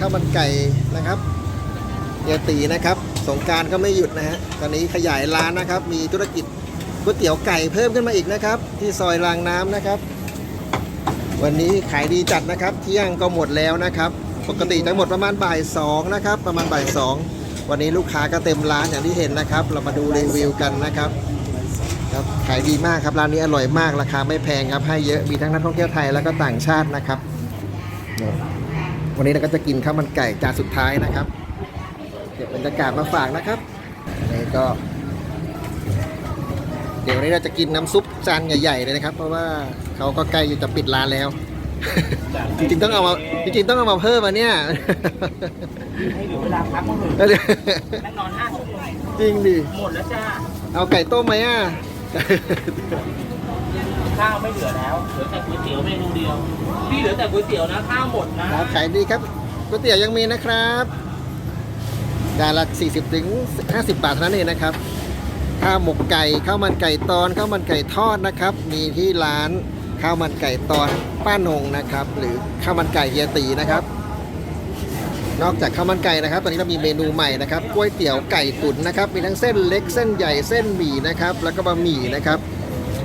ข้าวมันไก่นะครับเฮียตีนะครับ สงการก็ไม่หยุดนะฮะตอนนี้ขยายร้านนะครับ มีธุรกิจก๋วยเตี๋ยวไก่เพิ่มขึ้นมาอีกนะครับ ที่ซอยรางน้ำนะครับ วันนี้ขายดีจัดนะครับ เที่ยงก็หมดแล้วนะครับ ปกติจะหมดประมาณบ่ายสองนะครับ ประมาณบ่ายสองวันนี้ลูกค้าก็เต็มร้านอย่างที่เห็นนะครับ เรามาดูรีวิวกันนะครับครับขายดีมากครับร้านนี้อร่อยมากราคาไม่แพงครับให้เยอะมีทั้งนักท่องเที่ยวไทยแล้วก็ต่างชาตินะครับ วันนี้เราก็จะกินข้าวมันไก่จานสุดท้ายนะครับเดี๋ยวบรรยากาศมาฝากนะครับอันนี้ก็ เดี๋ยววันนี้เราจะกินน้ำซุปจานใหญ่ๆเลยนะครับ เพราะว่าเขาก็ใกล้จะปิดร้านแล้ว จริงๆต้องเอามาจริงๆต้องเอามาเพิ่มมาเนี่ยให้เหลือเวลาพักบ้างเถอะนั่งนอนห้าชั่วโมงจริงดิหมดแล้วจ้าเอาไก่ต้มไหมอะ ข้าวไม่เหลือแล้วเหลือแต่ก๋วยเตี๋ยวเมนูเดียว พี่เหลือแต่ก๋วยเตี๋ยวนะข้าวหมดนะขายดีครับก๋วยเตี๋ยวยังมีนะครับจานละ40ถึง50 บาทเท่านั้นเองนะครับ ข้าวหมกไก่ข้าวมันไก่ตอนข้าวมันไก่ทอดนะครับ มีที่ร้านข้าวมันไก่ตอนป้านงนะครับ หรือข้าวมันไก่เฮียตีนะครับ นอกจากข้าวมันไก่นะครับ ตอนนี้เรามีเมนูใหม่นะครับก๋วยเตี๋ยวไก่ตุ๋นนะครับ มีทั้งเส้นเล็กเส้นใหญ่เส้นหมี่นะครับ แล้วก็บะหมี่นะครับ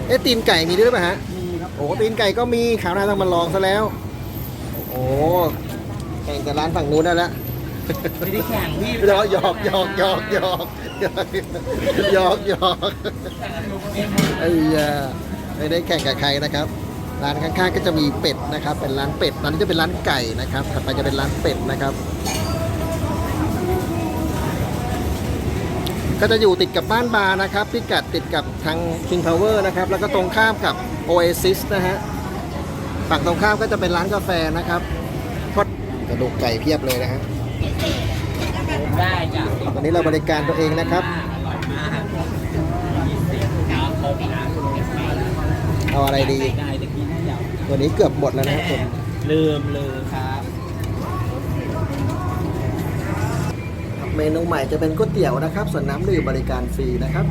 เอ๊ะตีนไก่มีด้วยหรือเปล่าฮะ มีครับโอ้ตีนไก่ก็มีข่าวหน้าต้องมาลองซะแล้ว โอ้แข่งกับร้านฝั่งนู้นได้แล้วไม่ได้แข่งพี่หยอกหยอกหยอกหยอกหยอกหยอกหยอกหยอกไอ้ยาไม่ได้แข่งกับใครนะครับ ร้านข้างๆก็จะมีเป็ดนะครับ เป็นร้านเป็ดร้านนี้จะเป็นร้านไก่นะครับถัดไปจะเป็นร้านเป็ดนะครับ ก็จะอยู่ติดกับบ้านบาร์นะครับพิกัดติดกับทาง King Power นะครับ แล้วก็ตรงข้ามกับ Oasis นะฮะฝั่งตรงข้ามก็จะเป็นร้านกาแฟนะครับทอดกระดูกไก่เพียบเลยนะฮะได้จ้ะตอนนี้เราบริการตัวเองนะครับเอาอะไรดีได้ตะกี้ที่ยาวตัวนี้เกือบหมดแล้วนะครับผมลืม เมนูใหม่จะเป็นก๋วยเตี๋ยวนะครับ ส่วนน้ำดื่มบริการฟรีนะครับ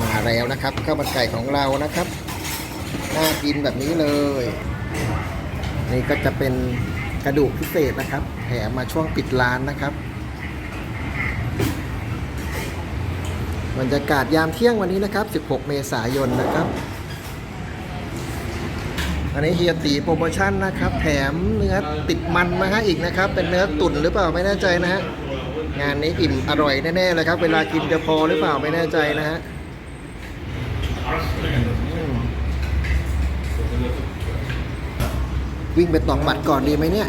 มาแล้วนะครับข้าวมันไก่ของเรานะครับน่ากินแบบนี้เลย นี่ก็จะเป็นกระดูกพิเศษนะครับแถมมาช่วงปิดร้านนะครับบรรยากาศยามเที่ยงวันนี้นะครับ 16 เมษายนนะครับ อันนี้เฮียตีโปรโมชั่นนะครับ แถมเนื้อติดมันมาให้อีกนะครับ เป็นเนื้อตุ๋นหรือเปล่าไม่แน่ใจนะฮะ งานนี้อิ่มอร่อยแน่ๆเลยครับ เวลากินจะพอหรือเปล่าไม่แน่ใจนะฮะวิ่งไปตอกบัตรก่อนดีไหมเนี่ย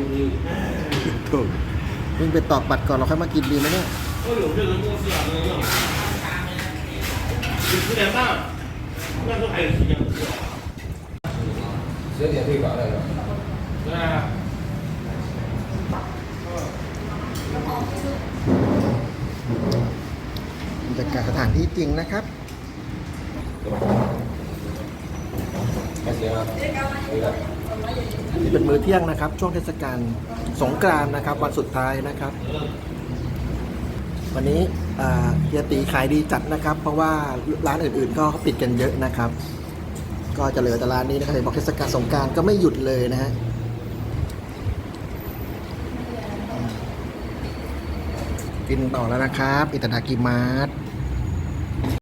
วิ่งไปตอกบัตรก่อนเราค่อยมากินดีไหมเนี่ยเสียเดียวที่ก่อนเลยเหรอ กับสถานที่จริงนะครับนี่เป็นมื้อเที่ยงนะครับ ช่วงเทศกาลสงกรานนะครับ วันสุดท้ายนะครับ วันนี้เฮียตีขายดีจัดนะครับ เพราะว่าร้านอื่นๆ ก็เขาปิดกันเยอะนะครับ ก็จะเหลือแต่ร้านนี้นะครับบอกเทศกาลสงการก็ไม่หยุดเลยนะฮะกินต่อแล้วนะครับ อิตาดากิมาร์ท